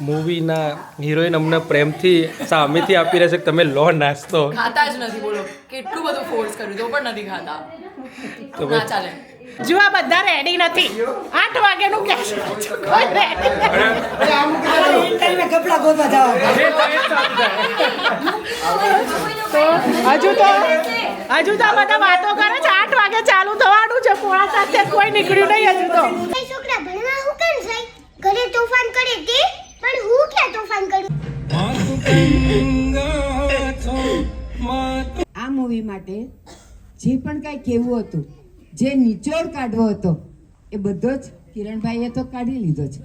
મૂવીના heroine અમને પ્રેમથી સામેથી આપી રહ્યા છે કે તમે લો નાસ્તો. ખાતા જ નથી બોલો. કેટલું બધું ફોર્સ કર્યું તો પણ નથી ખાતા. તો ના ચાલે. જો આ બધા રેડી નથી. આઠ વાગે નું કેશ કોઈ હજુ તો હજુ તો આ બધા વાતો કરે છે. આઠ વાગે ચાલુ થવાનું છે. પોણા સાથે કોઈ નીકળ્યું નહીં હજુ તો. છોકરા ભણવા હું કેમ જાય ઘરે તોફાન કરે તે? પણ હું ક્યાં તોફાન કરું? આ મૂવી માટે જે પણ કાંઈ કહેવું હતું જે નિચોડ કાઢવો હતો એ બધો જ કિરણભાઈએ તો કાઢી લીધો છે.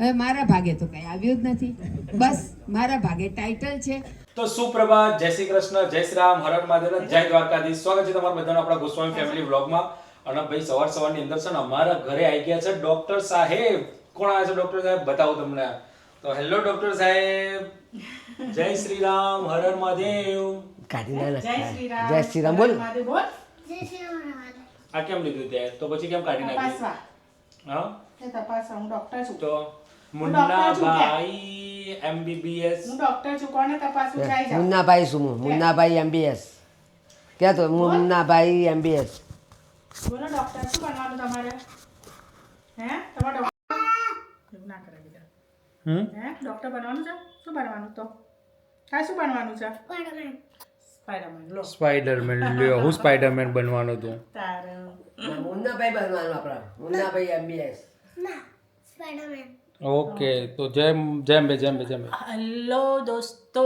હવે મારા ભાગે તો કંઈ આવ્યું જ નથી. બસ મારા ભાગે ટાઇટલ છે. તો સુપ્રભાત જય શ્રી કૃષ્ણ જય શ્રી રામ હરણ હર મહાદેવ જય દ્વારકાધીશ. સ્વાગત છે તમારા બધાનો આપણા ગોસ્વામી ફેમિલી વ્લોગમાં અને ભાઈ સવાર સવારની અંદર છે ને અમારા ઘરે આવી ગયા છે ડોક્ટર સાહેબ. કોણ આવ્યા છે ડોક્ટર સાહેબ? બતાવું તમને. તો હેલો ડોક્ટર સાહેબ. જય શ્રી રામ હર હર મહાદેવ. કાઢી ના રામ જય શ્રી રામ બોલ બોલ. જય શ્રી રામ આ કેમ લીધું તે? તો પછી કેમ કાઢી નાખ્યું? હા? તે તપાસવા હું ડોક્ટર છું. તો કે? મુન્નાભાઈ એમબીબીએસ. હું ડોક્ટર છું કોને તપાસવું? જાય જાઓ મુન્નાભાઈ શું મુન્નાભાઈ એમબીએસ. ક્યાં તો? મુન્નાભાઈ એમબીએસ. બોલો ડોક્ટર શું બનવાનું તમારે? હે? તમારે ડોક્ટર એવું ના કરે બીજા હમ? હે? ડોક્ટર બનવાનું છે? શું બનવાનું તો? હા શું બનવાનું છે? સ્પાઈડરમેન લો. સ્પાઈડરમેન લ્યો. હું સ્પાઈડરમેન બનવાનું હતું તારે. મુન્નાભાઈ બનવાનું આપણા. મુન્નાભાઈ એમબીએસ ના સ્પાઈડરમેન ઓકે તો જેમ જેમ બે જેમ બે જેમ બે. હેલો દોસ્તો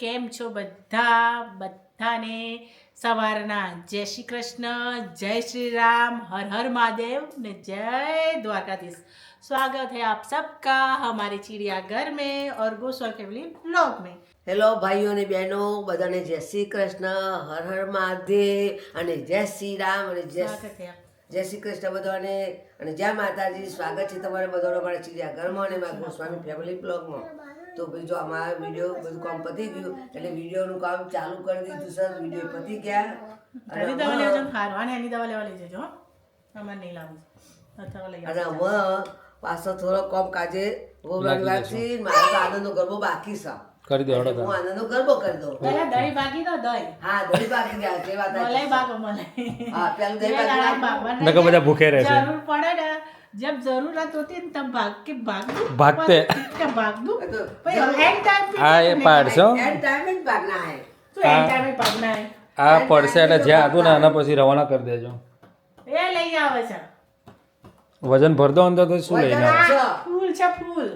કેમ છો બધા? બધાને સવારના જય શ્રી કૃષ્ણ જય શ્રી રામ હર હર મહાદેવ ને જય દ્વારકાધીશ. स्वागत है आप सबका हमारे चिड़ियाघर में और गोस्वामी फैमिली ब्लॉग में હેલો ભાઈઓ અને બહેનો બધાને જય શ્રી કૃષ્ણ હર હર મહાદેવ અને જય શ્રી રામ અને જય स्वागत है જય શ્રી કૃષ્ણ બધાને અને જય માતાજી સ્વાગત છે તમારે બધાનો મારા ચિડિયાઘરમાં અને મારા ગોસ્વામી ફેમિલી બ્લોગમાં તો ભાઈ જો અમારા વિડીયો બધું કામ પતી ગયું એટલે વિડીયોનું કામ ચાલુ કરી દીધું સર વિડીયો પતી ગયા અને એની દવા લેવા હમણાં- જજો હારવાની એની દવા લેવા લઈ જજો હો. અમારે નહીં લાવું અથવા લઈ અને આવજો હવે પાછો થોડો કોમ કાજે વવરાગલાથી મારો આનંદનો ગરબો બાકી છે. કરી દે હું આનંદનો ગરબો કરી દઉં. પેલા દહીં બાકી દો દહીં. હા દહીં બાકી ગયા જે વાત મલાઈ બાગો મલાઈ. હા પેલું દહીં બાકી નકર બધા ભૂખે રહેશે જરૂર પડે ને જબ જરૂરત હોતી ને તબ ભાગ કે ભાગ ભાગતે. કે ભાગ દો ભાઈ એન્ડ ટાઈમ પે હા એ પાડશો એન્ડ ટાઈમ જ ભાગના હે. તો એન્ડ ટાઈમ ભાગના હે? આ પડશે એટલે જ્યાં હતું ને આના પછી રવાના કરી દેજો. એ લઈ આવે છે. વજન ભરદો અંદર તો શું લઈને આવે છ. ફૂલ છે ફૂલ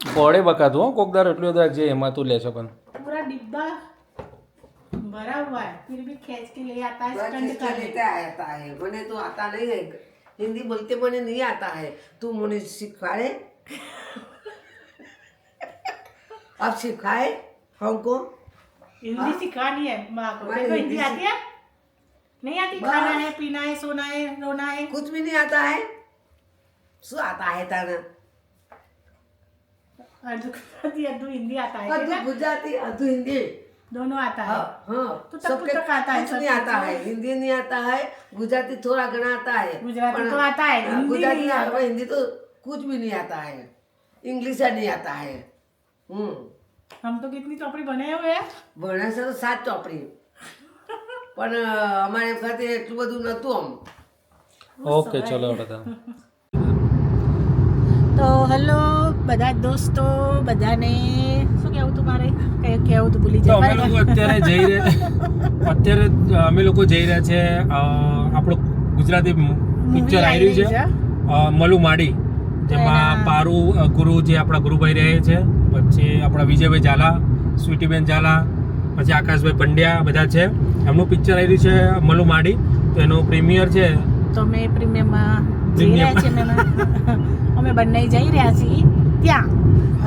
પડે બકાતું હો કોક દાર એટલું બધા જે એમાં તું લેશો પણ पूरा डिब्बा भरा हुआ है फिर भी खींच के ले आता है मैं स्टंट किससे करने लेते आता है मैंने तो आता नहीं है हिंदी बोलते मैंने नहीं आता है तू मुझे सिखाए अब सिखाए हमको हिंदी सिखानी है माँ को मैं देखो हिंदी हिंदी आती है नहीं आती खाना है पीना है सोना है रोना है। कुछ भी नहीं आता है। सो आता है ताना हिंदी आता है गुजराती हिंदी। दोनों आता है। हाँ, हाँ। तो सब आता है नहीं आता है। हिंदी नहीं आता है गुजराती थोड़ा घना आता है। गुजराती तो आता है हाँ, गुजराती हिंदी तो कुछ भी नहीं आता है। इंग्लिश नहीं आता है। हम्म। हम तो कितनी चौपड़ी बने हुए हैं? बने से तो सात चौपड़ी પણ અમારે વખતે એટલું બધું નહોતું આમ. ઓકે ચલો બધા તો. હેલો બધા દોસ્તો બધાને. શું કહેવું તું મારે? કઈ કહેવું તું ભૂલી જાય. અમે લોકો અત્યારે જઈ રહ્યા અત્યારે અમે લોકો જઈ રહ્યા છે આપણો ગુજરાતી પિક્ચર આવી રહ્યું છે. મલુ માડી જેમાં પારુ ગુરુ જે આપણા ગુરુભાઈ રહે છે પછી આપણા વિજયભાઈ ઝાલા સ્વીટીબેન ઝાલા પછી આકાશભાઈ પંડ્યા બધા છે. એમનું પિક્ચર આવી રહ્યું છે મલુ માડી. તો એનું પ્રીમિયર છે. તો અમે પ્રીમિયરમાં જઈ રહ્યા છીએ અમે બંને જઈ રહ્યા છીએ ત્યાં.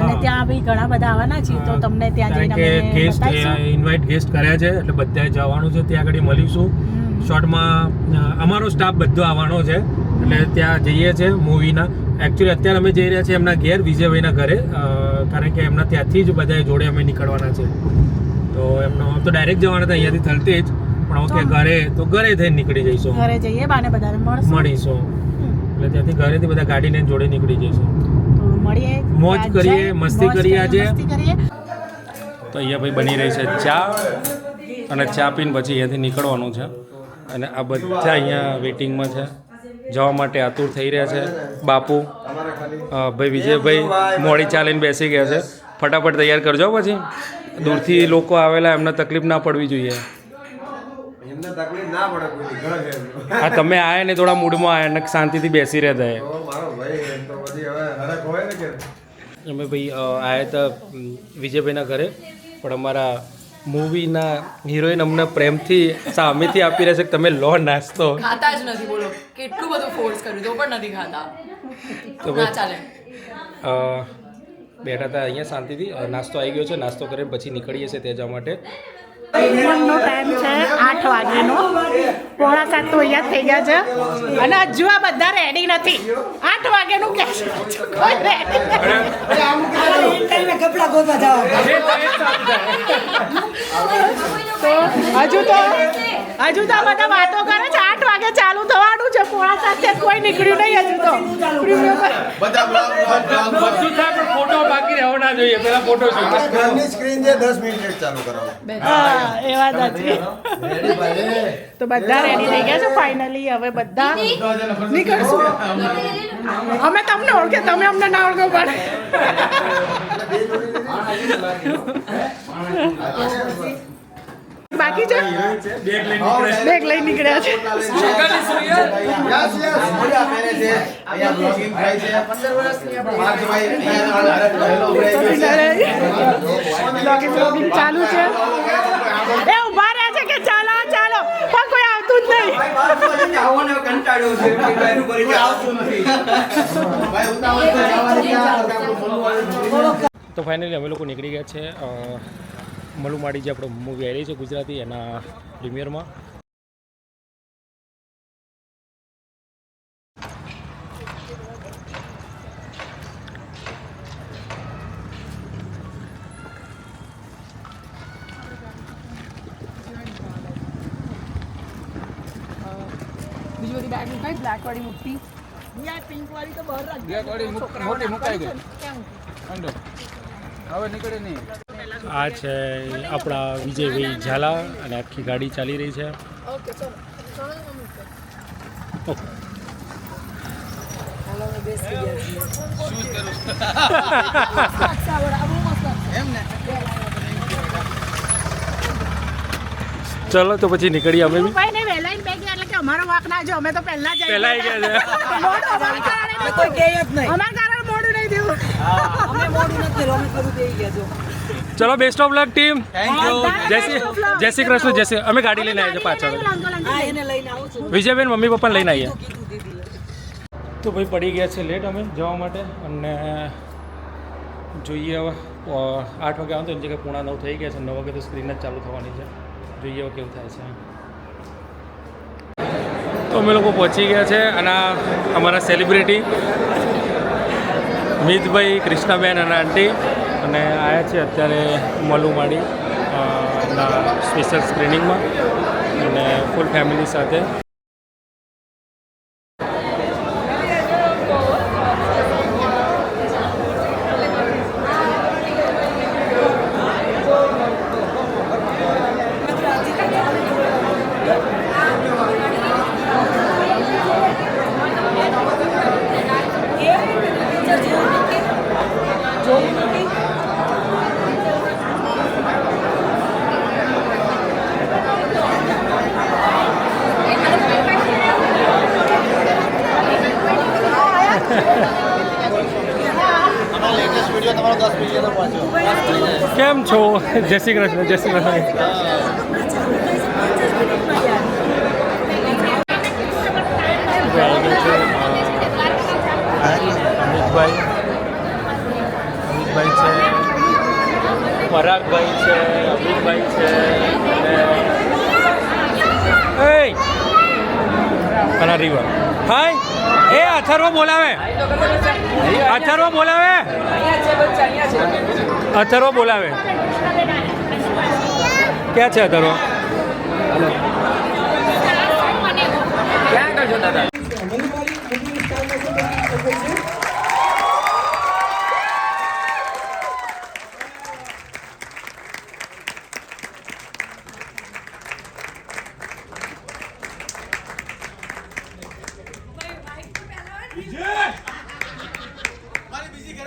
અને ત્યાં બી ઘણા બધા આવવાના છીએ. તો તમને ત્યાં જઈને કે અમે ગેસ્ટ ઇન્વાઇટ ગેસ્ટ કર્યા છે એટલે બધાએ જવાનું છે. ત્યાં આગળ મળીશું. શોર્ટમાં અમારો સ્ટાફ બધો આવવાનો છે. એટલે ત્યાં જઈએ છે મૂવીના એકચ્યુઅલી અત્યારે અમે જઈ રહ્યા છીએ એમના ઘેર વિજયભાઈના ઘરે. કારણ કે એમના ત્યાંથી જ બધા જોડે અમે નીકળવાના છે. તો એમનો આમ તો ડાયરેક્ટ જવાના હતા અહીંયાથી થલતેજ પણ ઓકે ઘરે તો ઘરે થઈને નીકળી જઈશું. ઘરે જઈએ બાને બધાને મળશું. મળીશું. એટલે ત્યાંથી ઘરેથી બધા ગાડીને જોડે નીકળી જઈશું. તો મળીએ. મોજ કરીએ, મસ્તી કરીએ આજે. તો અહીંયા ભાઈ બની રહી છે ચા અને ચા પીને પછી અહીંયાથી નીકળવાનું છે. અને આ બધા અહીંયા વેઇટિંગમાં છે. જવા માટે આતુર થઈ રહ્યા છે. બાપુ ભાઈ વિજયભાઈ મોડી ચાલીને બેસી ગયા છે. ફટાફટ તૈયાર કરજો પછી. દૂરથી લોકો આવેલા એમને તકલીફ ના પડવી જોઈએ. એમને તકલીફ ના પડે કોઈ ઘર છે એમનું. હા તમે આયા ને થોડા મૂડમાં આયા ને શાંતિથી બેસી રહેતા એ. તો મારો ભાઈ એમ તો પછી હવે હરખ હોય અમે ભાઈ આવ્યા આયા હતા વિજયભાઈના ઘરે. પણ અમારા મૂવીના હિરોઈન અમને પ્રેમથી સામેથી આપી રહ્યા છે કે તમે લો નાસ્તો. ખાતા જ નથી બોલો. કેટલું બધું ફોર્સ કર્યું તો પણ નથી ખાતા. તો ના ચાલે. અ, બેઠા હતા અહીંયા શાંતિથી. નાસ્તો આવી ગયો છે. નાસ્તો કરીને પછી નીકળીએ છીએ તે જવા માટે. નો ટાઈમ છે આઠ વાગ્યાનો. પોણા સાત તો અહીંયા થઈ ગયા છે. અને હજુ આ બધા રેડી નથી. આઠ વાગ્યાનું કે હજુ તો હજુ તો આ બધા વાતો કરે છે. આઠ વાગે ચાલુ થવાનું છે. પોણા સાત કોઈ નીકળ્યું નહીં હજુ તો. બાકી રહેવો ના જોઈએ પેલા ફોટો ઘરની સ્ક્રીન જે 10 મિનિટ ચાલુ કરાવો. હા એ વાત સાચી. તો બધા રેડી થઈ ગયા છે? ફાઇનલી હવે બધા નીકળશું. અમે તમને ઓળખે તમે અમને ના ઓળખો પણ. બાકી છે? બેગ લઈ નીકળ્યા છે. છે. અહીંયા બ્લોગિંગ થાય છે. 15 વર્ષની પાંચ અહીંયા હરખ રહેલો ઉભરાય બ્લોગિંગ બ્લોગિંગ ચાલુ છે. એ ઊભા રહ્યા છે કે ચાલો ચાલો. પણ કોઈ આવતું જ નહીં. ભાઈ ઉતાવળ તો જવાની આપણું તો ફાઇનલી અમે લોકો નીકળી ગયા છે મલુમાડી જે આપણો મૂવી આવી છે ગુજરાતી એના પ્રીમિયરમાં બધી બહાર રાખ બ્લેક વાળી મૂકતી આ છે આપણા વિજયભાઈ ઝાલા અને આખી ગાડી ચાલી રહી છે. ઓકે. ચલો. તો પછી નીકળીએ અમે બી ભાઈ ને વહેલા બેગ એટલે કે અમારો વાક ના જો અમે તો પહેલા જ પહેલા આવી ગયા છે. મોડું અમારા નહીં કોઈ કહે જ નહીં. અમારા કારણે મોડું નહીં દેવું ચલો બેસ્ટ ઓફ લક ટીમ જય શ્રી જય શ્રી કૃષ્ણ જય શ્રી અમે ગાડી લઈને આવ્યા છે પાછળ. વિજયબેન મમ્મી પપ્પા લઈને આવીએ. તો ભાઈ પડી ગયા છે લેટ અમે જવા માટે અને જોઈએ હવે આઠ વાગે આવે તો એની જગ્યાએ પૂણા નવ થઈ ગયા છે નવ વાગે તો સ્ક્રીન જ ચાલુ થવાની છે. જોઈએ હવે કેવું થાય છે. તો અમે લોકો પહોંચી ગયા છે અને અમારા સેલિબ્રિટી મિતભાઈ કૃષ્ણાબેન અને આંટી અને આવ્યા છે અત્યારે મલુમાડી સ્પેશિયલ સ્ક્રીનિંગમાં અને ફૂલ ફેમિલી સાથે. કેમ છો? જય શ્રી કૃષ્ણ જય શ્રી કૃષ્ણ. અમિતભાઈ અમિતભાઈ છે પરાગભાઈ છે અમિતભાઈ છે. અને અને રીવા. હાય! એ અથર્વ બોલાવે. અથર્વ બોલાવે. અથર્વ બોલાવે. ક્યાં છે અથર્વ?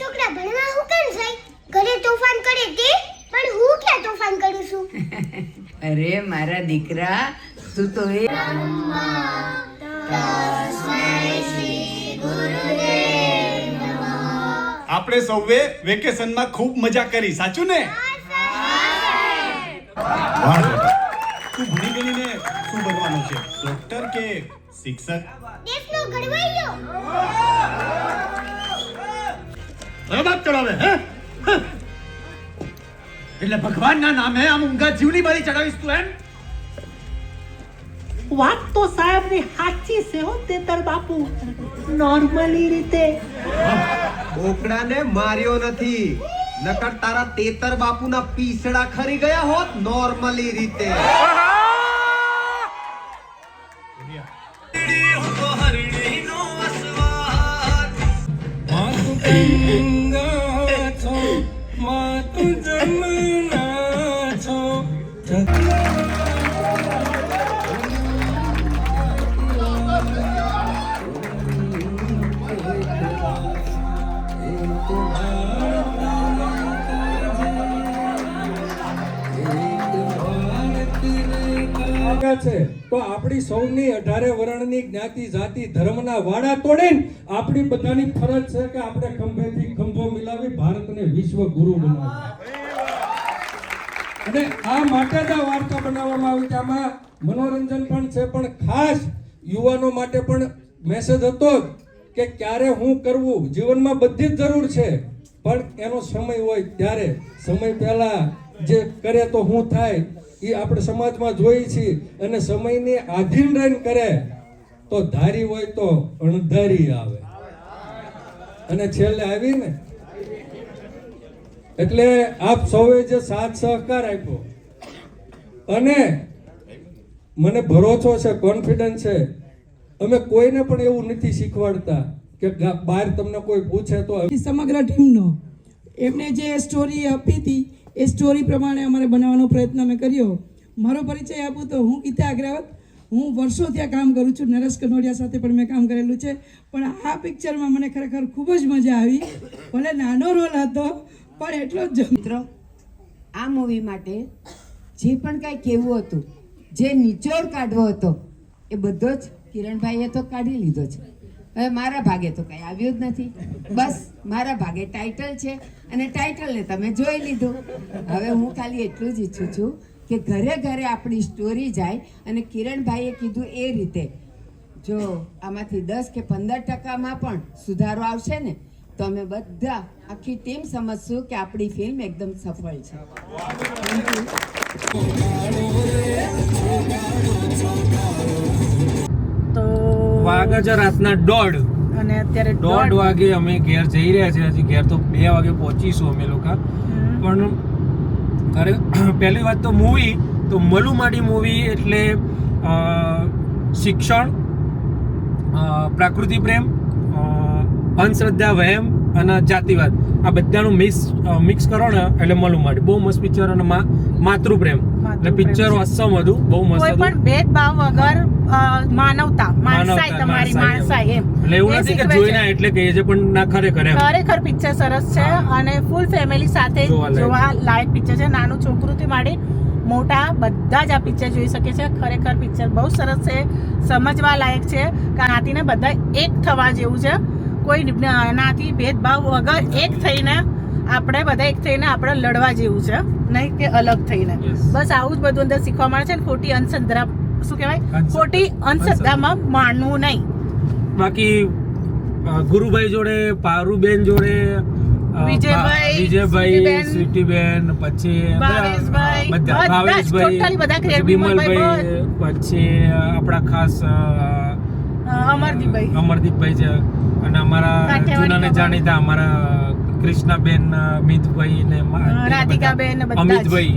છોકરા ભણવા હું કેમ જાય? ઘરે તોફાન કરે તે? પણ હું ક્યાં તોફાન કરું છું? અરે મારા દીકરા તું તો એ આપણે સૌએ વેકેશનમાં ખૂબ મજા કરી સાચું ને? તું ભણી ગણીને શું બનવાનું છે ડોક્ટર કે શિક્ષક? દેશનો ઘડવૈયો હવે બાપ ચડાવે હે? હે? એટલે ભગવાનના નામે આમ ઊંઘા જીવની બળી ચડાવીશ તું એમ? વાત તો સાહેબની સાચી છે હો તેતર બાપુ. નોર્મલી રીતે. બોકડાને માર્યો નથી. નકર તારા તેતર બાપુના પીસડા ખરી ગયા હોત નોર્મલી રીતે. આવ્યા છે તો આપણી સૌની અઢારે વર્ણની જ્ઞાતિ, જાતિ, ધર્મના વાડા તોડીને આપણી બધાની ફરજ છે કે આપણે ખંભેથી ખંભો મિલાવી ભારતને વિશ્વ ગુરુ બનાવીએ. અને આ માટે જ આ વાર્તા બનાવવામાં આવી કે આમાં મનોરંજન પણ છે, પણ ખાસ યુવાનો માટે પણ મેસેજ હતો કે ક્યારે હું કરવું? જીવનમાં બધી જ જરૂર છે, પણ એનો સમય હોય ત્યારે. સમય પહેલા જે કરે તો હું થાય. એ આપણે સમાજમાં જોઈએ છીએ અને સમયને આધીન રહીને કરે, તો ધારી હોય તો અણધારી આવે. અને છેલ્લે આવી ને? એટલે આપ સૌએ જે સાથ સહકાર આપ્યો, અને મને ભરોસો છે કોન્ફિડન્સ છે, અમે કોઈને પણ એવું નથી શીખવાડતા કે બહાર તમને કોઈ પૂછે તો સમગ્ર ટીમનો એમને જે સ્ટોરી આપી હતી એ સ્ટોરી પ્રમાણે અમારે બનાવવાનો પ્રયત્ન અમે કર્યો. મારો પરિચય આપું તો હું ગીતા અગ્રવત. હું વર્ષો ત્યાં કામ કરું છું. નરેશ કનોડિયા સાથે પણ મેં કામ કરેલું છે. પણ આ પિક્ચરમાં મને ખરેખર ખૂબ જ મજા આવી. ભલે નાનો રોલ હતો, પણ એટલો જ મિત્રો, આ મૂવી માટે જે પણ કાંઈ કહેવું હતું, જે નિચોડ કાઢવો હતો, એ બધો જ કિરણભાઈએ તો કાઢી લીધો છે. હવે મારા ભાગે તો કંઈ આવ્યું જ નથી. બસ, મારા ભાગે ટાઇટલ છે અને ટાઇટલને તમે જોઈ લીધું. હવે હું ખાલી એટલું જ ઈચ્છું છું કે ઘરે ઘરે આપણી સ્ટોરી જાય અને કિરણભાઈએ કીધું એ રીતે, જો આમાંથી દસ કે પંદર ટકામાં પણ સુધારો આવશે ને, તો અમે બધા આખી ટીમ સમજશું કે આપણી ફિલ્મ એકદમ સફળ છે. વાગે છે રાતના દોઢ. અને અત્યારે દોઢ વાગે અમે ઘેર જઈ રહ્યા છીએ. હજી ઘેર તો બે વાગે પહોંચીશું અમે લોકો. પણ ઘરે પહેલી વાત તો મૂવી તો મલુમાડી મૂવી એટલે શિક્ષણ પ્રકૃતિ પ્રેમ અંધશ્રદ્ધા વહેમ અને જાતિવાદ. આ બધાનું મિક્સ મિક્સ કરો ને એટલે મલુમાડી. બહુ મસ્ત પિક્ચર અને માતૃપ્રેમ એટલે પિક્ચર અસમ હતું બહુ મસ્ત કોઈ પણ ભેદભાવ વગર માનવતા માણસાઈ તમારી માણસાઈ એમ. એટલે એવું નથી કે જોઈને એટલે કહીએ છે પણ ના ખરેખર એમ. ખરેખર પિક્ચર સરસ છે અને ફૂલ ફેમિલી સાથે જોવા લાયક. પિક્ચર છે. નાનું છોકરુંથી માંડી મોટા બધા જ આ પિક્ચર જોઈ શકે છે. ખરેખર પિક્ચર બહુ સરસ છે. સમજવા લાયક છે. નાતીને બધા એક થવા જેવું છે. કોઈ એનાથી ભેદભાવ વગર એક થઈને આપણે બધા એક થઈને આપણે લડવા જેવું છે નહીં કે અલગ થઈને. બસ આવું જ બધું અંદર શીખવા મળે છે ને ખોટી અંધશ્રદ્ધા શું કહેવાય? ખોટી અંધશ્રદ્ધામાં માનવું નહીં. બાકી ગુરુભાઈ જોડે પારુબેન જોડે વિજયભાઈ, વિજયભાઈ સ્વીટીબેન, સ્વીટીબેન પછી બધા બધા ભાવેશભાઈ બધા પછી creative વિમલભાઈ, પછી આપણા ખાસ અમરદીપભાઈ. છે. અને અમારા જૂના ને જાણીતા અમારા કૃષ્ણાબેન અમિતભાઈ ને રાધિકાબેન. અમિતભાઈ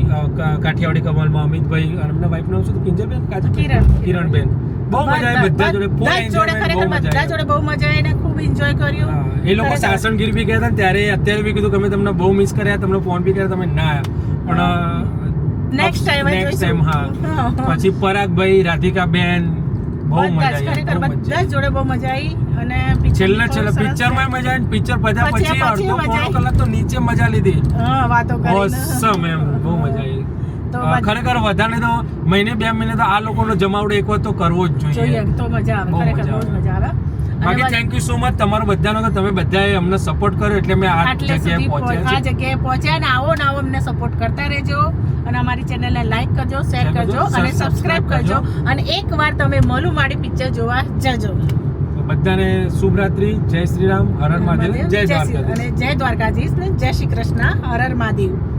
કાઠિયાવાડી કમલમાં અમિતભાઈ અને એમના વાઈફ નામ શું કિંજલબેન કિરણ. કિરણબેન બહુ મજા આવી બધા જોડે full બધા જોડે ખરેખર બધા જોડે બહુ મજા આવી ને ખૂબ એન્જોય કર્યું એ લોકો. સાસણગીર બી ગયા હતા ત્યારે અત્યારે બી કીધું કે અમે તમને બહુ મિસ કર્યા તમને ફોન બી કર્યા તમે ના આવ્યા પણ નેક્સ્ટ ટાઈમ નેક્સ્ટ ટાઈમ હા. પછી પરાગભાઈ રાધિકાબેન બહુ મજા આવી ખરેખર બધા જોડે બહુ મજા આવી અને છેલ્લે છેલ્લે પિક્ચરમાં મજા આવી પિક્ચર બધા પછી- અડધો પોણો કલાક તો નીચે મજા લીધી. હા વાતો ઓસમ એમ બહુ મજા આવી. ખરેખર વધારે તો મહિને બે મહિને તો આ લોકોનો જમાવડો એક વાર તો કરવો જ જોઈએ. તો મજા આવે ખરેખર મજા બહુ મજા આવે. બાકી થેન્ક યુ સો મચ તમારો બધાનો કે તમે બધાએ અમને સપોર્ટ કર્યો એટલે મેં આ જગ્યાએ પહોંચ્યા આ જગ્યાએ પહોંચ્યા ને આવો ને આવો અમને સપોર્ટ કરતા રહેજો. અને અમારી ચેનલને લાઈક કરજો શેર કરજો, અને સબ- સબસ્ક્રાઇબ કરજો. અને એકવાર તમે મલુ માડી પિક્ચર જોવા જજો. બધાને શુભ રાત્રિ જય શ્રી રામ હર મહાદેવ જય શ્રી- દ્વારકાધીશ. અને જય દ્વારકાધીશ ને જય શ્રી કૃષ્ણ હર મહાદેવ.